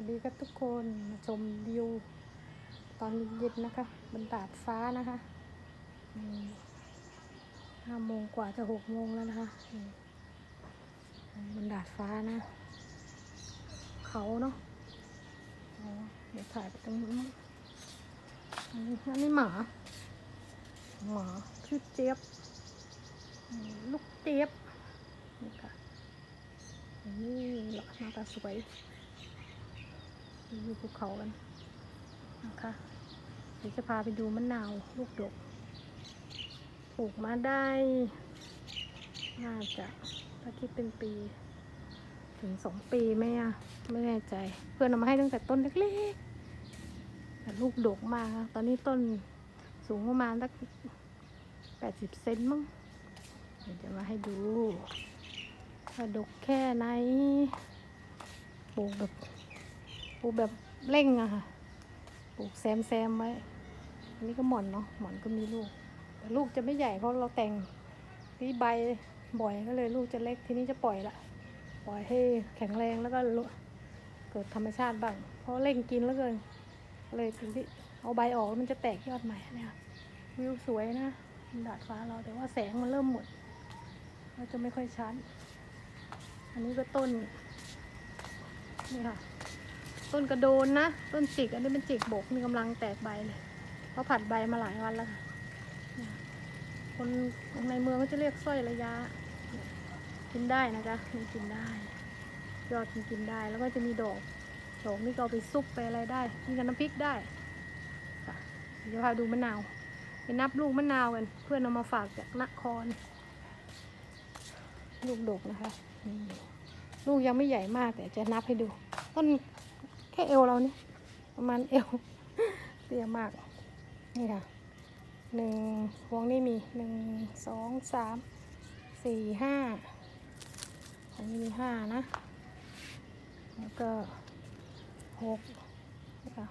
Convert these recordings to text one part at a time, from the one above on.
วัสดีครับทุกคนมาชมวิวตอนเย็นนะคะ บนดาดฟ้านะคะห้าโมงกว่าจะหกโมงแล้วนะคะบนดาดฟ้านะ เขาเนาะเดี๋ยวถ่ายไปตรงนู้นมั้งอันนี้หมา หมาชื่อเจี๊ยบ ลูกเจี๊ยบนี่ค่ะนี่หลักหน้าตาสวย ดูภูเขากันนะคะเดี๋ยวจะพาไปดูมะนาวลูกดกปลูกมาได้ น่าจะถ้าคิดเป็นปี ถึงสองปีไหมอะไม่แน่ใจ เพื่อนเอามาให้ตั้งแต่ต้นเล็กๆแต่ลูกดกมากตอนนี้ต้นสูงประมาณสักแปดสิบเซนมั้งเดี๋ยวจะมาให้ดูว่าดกแค่ไหนปลูกแบบ ลูกแบบเร่งอะค่ะ ปลูกแซมแซมไว้ อันนี้ก็หม่อนเนาะ หม่อนก็มีลูก แต่ลูกจะไม่ใหญ่เพราะเราแต่งที่ใบบ่อยก็เลยลูกจะเล็ก ทีนี้จะปล่อยละ ปล่อยให้แข็งแรงแล้วก็เกิดธรรมชาติบ้าง เพราะเร่งกินแล้วเกิน เลยถึงที่เอาใบออกมันจะแตกยอดใหม่เนี่ยวิวสวยนะดาดฟ้าเราแต่ว่าแสงมันเริ่มหมดก็จะไม่ค่อยชัด อันนี้ก็ต้น นี่ค่ะ ต้นกระโดนนะ ต้นจิกอันนี้เป็นจิกบกมีกำลังแตกใบเลยเพราะผัดใบมาหลายวันแล้วค่ะเนี่ยคนในเมืองก็จะเรียกสร้อยระยะ กินได้นะคะมันกินได้ ยอดมันกินได้แล้วก็จะมีดอกดอกนี่ก็เอาไปซุปไปอะไรได้กินกับน้ำพริกได้ค่ะเดี๋ยวพาดูมะนาวไปนับลูกมะนาวกัน เพื่อนเอามาฝากจากนคร ลูกดกนะคะนี่ลูกยังไม่ใหญ่มากแต่จะนับให้ดู ต้น ค่เอวเราเนี่ยประมาณเอวเตี้ยมาก นี่ค่ะหนึ่งวงนี่มีหนึ่งสองสามสี่ห้าอันนี้มีห้านะ แล้วก็หกนี่ค่ะ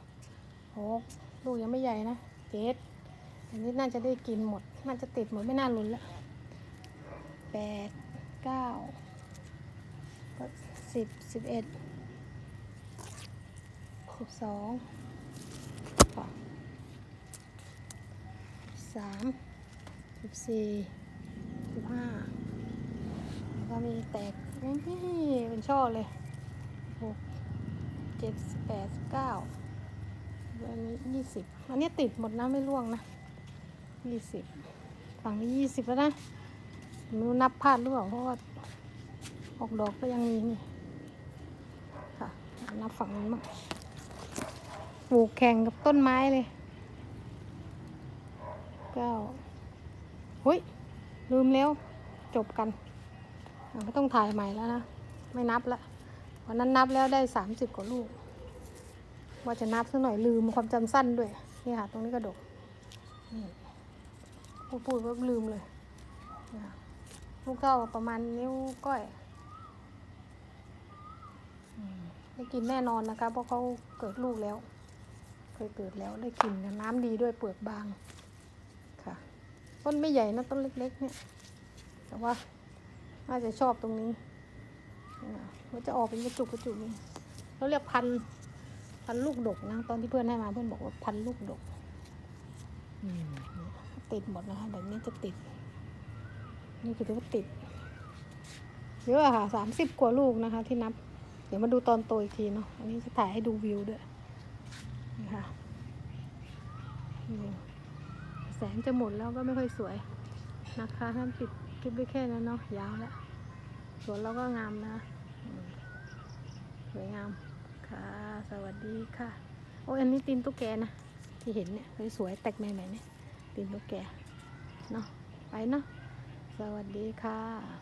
หกลูกยังไม่ใหญ่นะเจ็ดอันนี้น่าจะได้กินหมด น่าจะติดหมดไม่น่าลุ้นละแปดเก้าก็สิบสิบเอ็ด สิบสองสามสิบสี่สิบห้าแล้วก็มีแตกนี่เป็นช่อเลยหกเจ็ดแปดเก้าอันนี้ยี่สิบอันนี้ติดหมดนะไม่ร่วงนะยี่สิบฝั่งนี้ยี่สิบแล้วนะไม่รู้นับพลาดหรือเปล่าเพราะว่าออกดอกก็ยังมีนี่ค่ะนับฝั่งนี้นมั้ง ปลูกแข่งกับต้นไม้เลยเก้าหุยลืมแล้ว จบกันไม่ต้องถ่ายใหม่แล้วนะ ไม่นับละวันนั้นนับแล้วได้สามสิบกว่าลูก ว่าจะนับสักหน่อยลืมความจำสั้นด้วย นี่ค่ะ ตรงนี้กระดกพูดพูดก็ลืมเลยลูกเท่าประมาณนิ้วก้อยอืมได้กินแน่นอนนะคะ เพราะเขาเกิดลูกแล้ว เคยเกิดแล้วได้กินนน้ำดีด้วยเปลือกบางค่ะ ต้นไม่ใหญ่นะต้นเล็กๆเนี่ย แต่ว่าน่าจะชอบตรงนี้มันจะออกเป็นกระจุกกระจุกนี่เราเรียกพันพันลูกดกนะตอนที่เพื่อนให้มาเพื่อนบอกว่าพันลูกดกอืมติดหมดนะคะแบบนี้จะติด นี่คือว่าติดเยอะอะค่ะสามสิบกว่าลูกนะคะ ที่นับ เดี๋ยวมาดูตอนโตอีกทีเนาะอันนี้จะถ่ายให้ดูวิวด้วย นี่ค่ะแสงจะหมดแล้วก็ไม่ค่อยสวยนะคะท่านปิดคลิปไว้แค่นั้นเนาะยาวแล้วสวนเราก็งามนะ สวยงามค่ะ สวัสดีค่ะ โอ้ยอันนี้ตีนตุ๊กแกนะ ที่เห็นเนี่ยสวยๆแตกใหม่ๆเนี่ยตีนตุ๊กแกเนาะไปเนาะสวัสดีค่ะ